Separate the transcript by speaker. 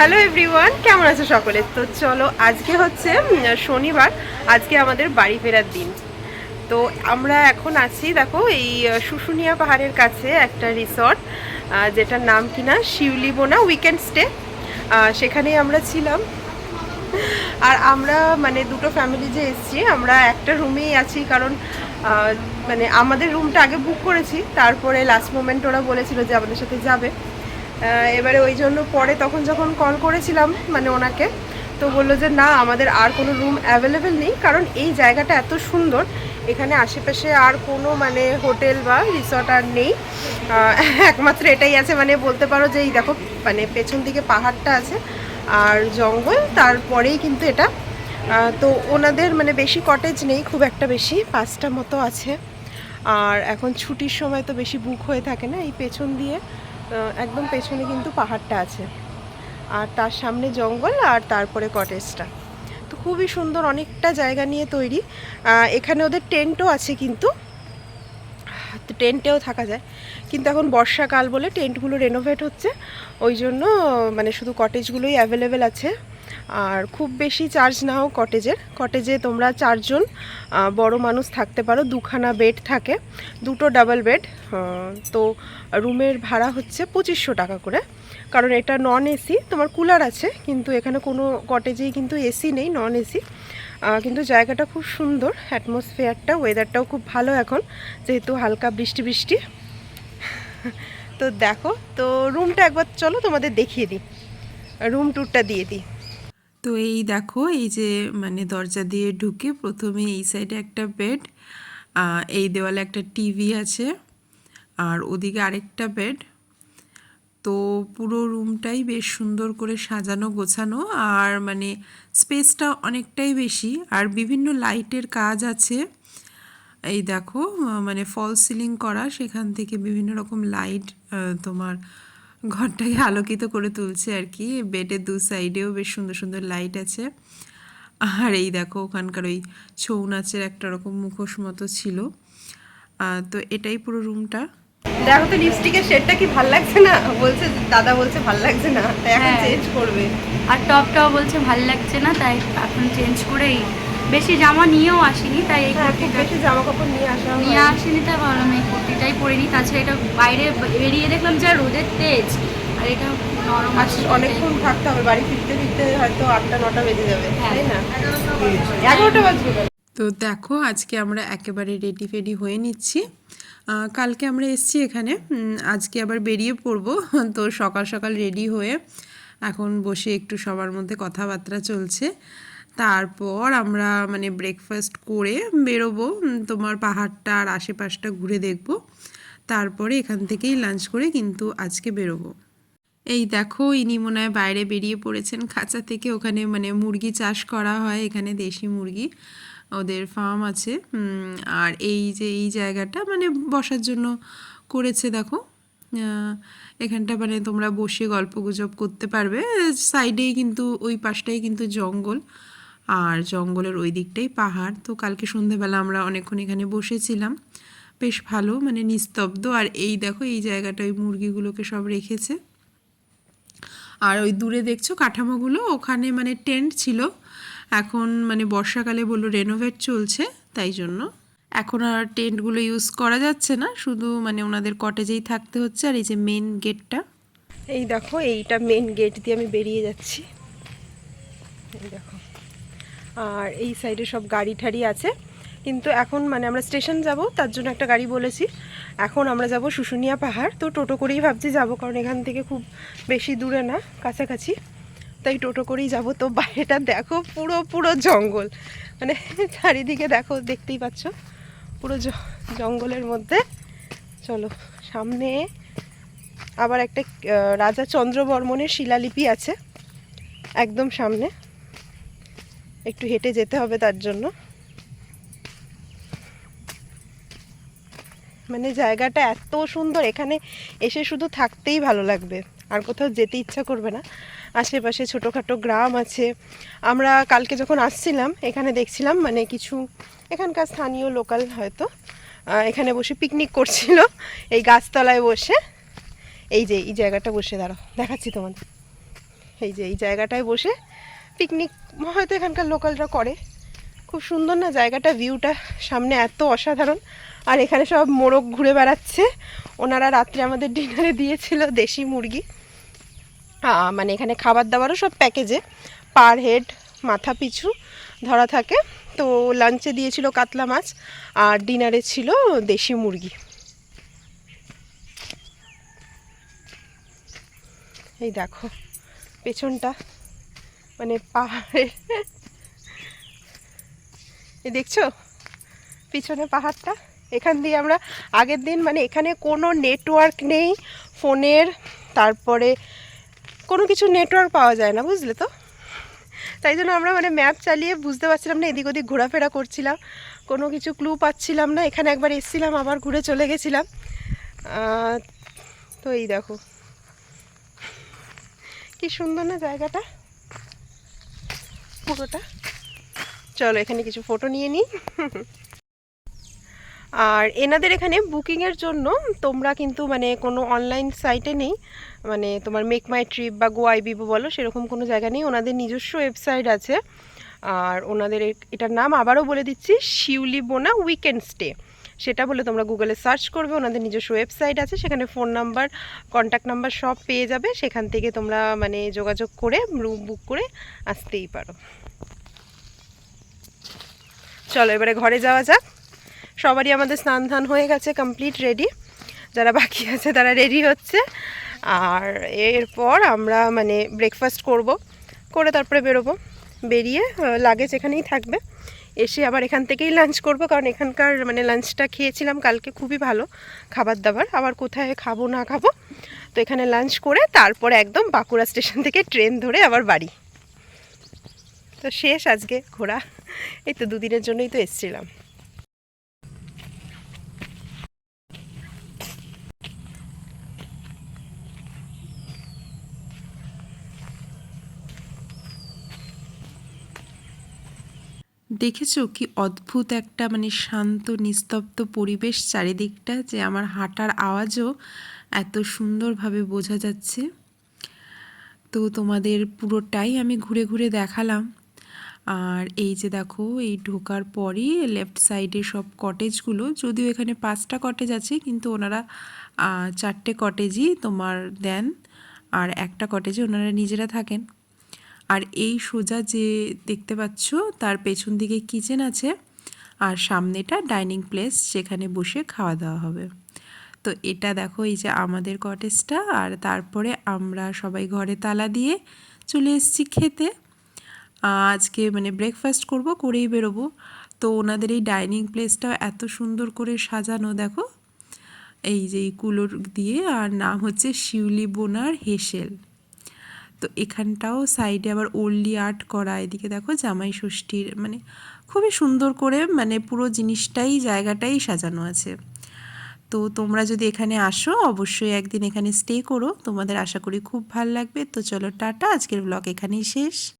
Speaker 1: Hello everyone কেমন আছো সকলে? তো চলো, আজকে হচ্ছে শনিবার। আজকে আমাদের বাড়ি ফেরার দিন। তো আমরা এখন আছি, দেখো, এই শুশুনিয়া পাহাড়ের কাছে একটা রিসর্ট যেটার নাম কিনা, শিউলিবোনা উইকেন্ড স্টে সেখানেই আমরা ছিলাম। আর আমরা মানে দুটো ফ্যামিলি যে এসছি, আমরা একটা রুমেই আছি কারণ মানে আমাদের রুমটা আগে বুক করেছি। তারপরে লাস্ট মোমেন্ট ওরা বলেছিল যে আমাদের সাথে যাবে। এবারে ওই জন্য পরে তখন যখন কল করেছিলাম মানে ওনাকে, তো বলল যে, না, আমাদের আর কোনো রুম অ্যাভেলেবেল নেই, কারণ এই জায়গাটা এত সুন্দর, এখানে আশেপাশে আর কোনো মানে হোটেল বা রিসর্ট আর নেই। একমাত্র এটাই আছে মানে বলতে পারো যে, এই দেখো মানে পেছন দিকে পাহাড়টা আছে আর জঙ্গল, তারপরেই কিন্তু এটা। তো ওনাদের মানে বেশি কটেজ নেই, খুব একটা বেশি, পাঁচটা মতো আছে। আর এখন ছুটির সময় তো বেশি বুক হয়ে থাকে না, এই পেছন দিয়ে। একদম পেছনে কিন্তু পাহাড়টা আছে। আর তার সামনে জঙ্গল আর তারপরে কটেজটা। তো খুবই সুন্দর অনেকটা জায়গা নিয়ে তৈরি। এখানে ওদের টেন্টও আছে কিন্তু। টেন্টেও থাকা যায়। কিন্তু এখন বর্ষাকাল বলে টেন্টগুলো রেনোভেট হচ্ছে। ওই জন্য মানে শুধু কটেজগুলোই অ্যাভেলেবেল আছে। আর খুব বেশি চার্জ নাও কটেজের কটেজে তোমরা চারজন বড় মানুষ থাকতে পারো, দুখানা বেড থাকে, দুটো ডাবল বেড তো রুমের ভাড়া হচ্ছে পঁচিশশো টাকা করে। কারণ এটা নন এসি তোমার কুলার আছে, কিন্তু এখানে কোনো কটেজেই কিন্তু এসি নেই নন এসি কিন্তু জায়গাটা খুব সুন্দর অ্যাটমসফিয়ারটা ওয়েদারটাও খুব ভালো এখন, যেহেতু হালকা বৃষ্টি বৃষ্টি। তো দেখো, তো রুমটা একবার চলো তোমাদের দেখিয়ে দিই। রুম ট্যুরটা দিয়ে দিই।
Speaker 2: তো এই দেখো, এই যে মানে দরজা দিয়ে ঢুকে প্রথমে এই সাইডে একটা বেড এই দেওয়ালে একটা টিভি আছে, আর ওদিকে আরেকটা বেড। তো পুরো রুমটাই বেশ সুন্দর করে সাজানো, গোছানো, আর মানে স্পেসটা অনেকটাই বেশি, আর বিভিন্ন লাইটের কাজ আছে। এই দেখো মানে ফল সিলিং করা, সেখান থেকে বিভিন্ন রকম লাইট তোমার ঘরটাকে আলোকিত করে তুলছে আর কি। বেডের দু সাইডেও বেশ সুন্দর সুন্দর লাইট আছে। আর এই দেখো ওখানকার ওই ছৌ নাচের একটা রকম মুখোশ মতো ছিল। তো এটাই পুরো রুমটা
Speaker 1: দেখো তো লিপস্টিকের শেডটা কি ভালো লাগছে না? বলছে দাদা বলছে ভালো লাগছে না। তাই এখন
Speaker 3: হ্যাঁ।
Speaker 1: চেঞ্জ করবে।
Speaker 3: আর টপটাও বলছে ভালো লাগছে না তাই এখন চেঞ্জ করেই বেশি জামা নিয়েও আসিনি তাই এই
Speaker 1: হ্যাঁ খুব বেশি জামা কাপড় নিয়ে আসা
Speaker 3: নিয়ে আসিনি তাই ভাবলাম এই কুর্তিটাই পরে নিই তাছাড়া এটা বাইরে বেরিয়ে দেখলাম যা রোদের তেজ আর এটা নরম আছে।
Speaker 1: অনেকক্ষণ থাকতে হবে বাড়ি ফিরতে ফিরতে হয়তো আটটা নটা বেজে যাবে
Speaker 3: হ্যাঁ।
Speaker 1: তাই না? এগারোটা বাজবে।
Speaker 2: তো দেখো আজকে আমরা একেবারে রেডি ফেডি হয়ে নিচ্ছি। কালকে আমরা এসছি এখানে আজকে আবার বেরিয়ে পড়ব তো সকাল সকাল রেডি হয়ে এখন বসে একটু সবার মধ্যে কথাবার্তা চলছে। তারপর আমরা মানে ব্রেকফাস্ট করে বেরোবো তোমার পাহাড়টা আর আশেপাশটা ঘুরে দেখব। তারপরে এখান থেকেই লাঞ্চ করে কিন্তু আজকে বেরোবো। এই দেখো, ইনি মনে হয় বাইরে বেরিয়ে পড়েছেন। খাঁচা থেকে ওখানে মানে মুরগি চাষ করা হয়, এখানে দেশি মুরগি। ওদের ফার্ম আছে। আর এই যে, এই জায়গাটা মানে বসার জন্য করেছে, দেখো। এখানটা মানে তোমরা বসে গল্প গুজব করতে পারবে। সাইডেই কিন্তু, ওই পাশটাই কিন্তু জঙ্গল। আর জঙ্গলের ওই দিকটাই পাহাড়। তো কালকে সন্ধেবেলা আমরা অনেকক্ষণ এখানে বসেছিলাম। বেশ ভালো মানে নিস্তব্ধ। আর এই দেখো, এই জায়গাটা ওই মুরগিগুলোকে সব রেখেছে। আর ওই দূরে দেখছ কাঠামোগুলো? ওখানে মানে টেন্ট ছিল। এখন মানে বর্ষাকালে বলল রেনোভেট চলছে, তাই জন্য। এখন আর টেন্টগুলো ইউজ করা যাচ্ছে না। শুধু মানে ওনাদের কটেজেই থাকতে হচ্ছে। আর এই যে মেন গেটটা
Speaker 1: এই দেখো, এইটা মেন গেট দিয়ে আমি বেরিয়ে যাচ্ছি। এই দেখো। আর এই সাইডে সব গাড়ি ঠাড়ি আছে। কিন্তু এখন মানে আমরা স্টেশন যাব, তার জন্য একটা গাড়ি বলেছি। এখন আমরা যাব শুশুনিয়া পাহাড়। তো টোটো করেই ভাবছি যাব, কারণ এখান থেকে খুব বেশি দূরে না, কাছাকাছি। তাই টোটো করেই যাব। তো বাইরেটা দেখো, পুরো পুরো জঙ্গল। মানে চারিদিকে দেখো, দেখতেই পাচ্ছ। পুরো জঙ্গলের মধ্যে। চলো, সামনে আবার একটা রাজা চন্দ্রবর্মনের শিলালিপি আছে। একদম সামনে। একটু হেঁটে যেতে হবে তার জন্য। মানে জায়গাটা এত সুন্দর, এখানে এসে শুধু থাকতেই ভালো লাগবে। আর কোথাও যেতে ইচ্ছা করবে না। আশেপাশে ছোটোখাটো গ্রাম আছে। আমরা কালকে যখন আসছিলাম, এখানে দেখছিলাম মানে কিছু এখানকার স্থানীয় লোকাল হয়তো এখানে বসে পিকনিক করছিল। এই গাছতলায় বসে। এই যে, এই জায়গাটা বসে, দাঁড়াও, দেখাচ্ছি তোমাদের। এই যে, এই জায়গাটায় বসে পিকনিক হয়তো এখানকার লোকালরা করে। খুব সুন্দর না জায়গাটা ভিউটা সামনে এত অসাধারণ। আর এখানে সব মোরগ ঘুরে বেড়াচ্ছে। ওনারা রাত্রে আমাদের ডিনারে দিয়েছিল দেশি মুরগি। মানে এখানে খাবার দাবারও সব প্যাকেজে পার হেড, মাথা পিছু ধরা থাকে। তো লাঞ্চে দিয়েছিল কাতলা মাছ, আর ডিনারে ছিল দেশি মুরগি। এই দেখো, পেছনটা। মানে পাহাড়ে। এই দেখছ? পিছনে পাহাড়টা। এখান দিয়ে আমরা আগের দিন মানে এখানে কোনো নেটওয়ার্ক নেই ফোনের, তারপরে কোনো কিছু নেটওয়ার্ক পাওয়া যায় না, বুঝলে তো? তাই জন্য আমরা মানে ম্যাপ চালিয়ে বুঝতে পারছিলাম না, এদিক ওদিক ঘোরাফেরা করছিলাম, কোনো কিছু ক্লু পাচ্ছিলাম না। এখানে একবার এসছিলাম, আবার ঘুরে চলে গেছিলাম। তো এই দেখো। কি সুন্দর না জায়গাটা? পুরোটা। চলো এখানে কিছু ফটো নিয়ে নিই। আর এনাদের এখানে বুকিংয়ের জন্য তোমরা কিন্তু মানে কোনো অনলাইন সাইটে নেই। মানে তোমার মেক মাই ট্রিপ বা গোয়াই বিবো বলো, সেরকম কোনো জায়গা নেই। ওনাদের নিজস্ব ওয়েবসাইট আছে। আর ওনাদের এটার নাম আবারও বলে দিচ্ছি শিউলি বোনা উইকেন্ড স্টে সেটা বলে তোমরা গুগলে সার্চ করবে, ওনাদের নিজস্ব ওয়েবসাইট আছে, সেখানে ফোন নাম্বার কন্ট্যাক্ট নাম্বার সব পেয়ে যাবে, সেখান থেকে তোমরা মানে যোগাযোগ করে রুম বুক করে আসতেই পারো। চলো এবারে ঘরে যাওয়া যাক। সবারই আমাদের স্নান ধান হয়ে গেছে কমপ্লিট রেডি যারা বাকি আছে তারা রেডি হচ্ছে। আর এরপর আমরা মানে ব্রেকফাস্ট করব, করে তারপরে বেরোবো। বেরিয়ে লাগেজ এখানেই থাকবে। এসে আবার এখান থেকেই লাঞ্চ করব, কারণ এখানকার মানে লাঞ্চটা খেয়েছিলাম, কালকে খুবই ভালো খাবার দাবার আবার কোথায় খাব, না খাব। তো এখানে লাঞ্চ করে তারপরে একদম বাঁকুড়া স্টেশন থেকে ট্রেন ধরে আবার বাড়ি। তো শেষ আজকে ঘোরা। এই তো দুদিনের জন্যই তো এসছিলাম।
Speaker 2: দেখেছ কি অদ্ভুত একটা মানে শান্ত, নিস্তব্ধ পরিবেশ চারিদিকটা যে আমার হাঁটার আওয়াজও এত সুন্দরভাবে বোঝা যাচ্ছে। তো তোমাদের পুরোটাই আমি ঘুরে ঘুরে দেখালাম। আর এই যে দেখো, এই ঢোকার পরই লেফট সাইডে সব কটেজগুলো যদিও এখানে পাঁচটা কটেজ আছে, কিন্তু ওনারা চারটে কটেজই তোমার দেন। আর একটা কটেজে ওনারা নিজেরা থাকেন। আর এই সোজা যে দেখতে পাচ্ছ, তার পেছন দিকে কিচেন আছে আর সামনেটা ডাইনিং প্লেস সেখানে বসে খাওয়া দাওয়া হবে। তো এটা দেখো এই যে আমাদের কটেজটা আর তারপরে আমরা সবাই ঘরে তালা দিয়ে চলে এসেছি খেতে। আজকে মানে ব্রেকফাস্ট করব, করেই বেরোবো। তো ওনাদের এই ডাইনিং প্লেসটা এত সুন্দর করে সাজানো, দেখো। এই যে কুলোর দিয়ে আর নাম হচ্ছে শিউলি বোনার হেসেল। তো এখানটাও সাইডে আবার ওল্ডি আর্ট করা, এদিকে দেখো জামাই ষষ্ঠীর মানে খুবই সুন্দর করে মানে পুরো জিনিসটাই, জায়গাটাই সাজানো আছে। তো তোমরা যদি এখানে আসো, অবশ্যই একদিন এখানে স্টে করো। তোমাদের আশা করি খুব ভালো লাগবে। তো চলো টাটা, আজকের ব্লগ এখানেই শেষ।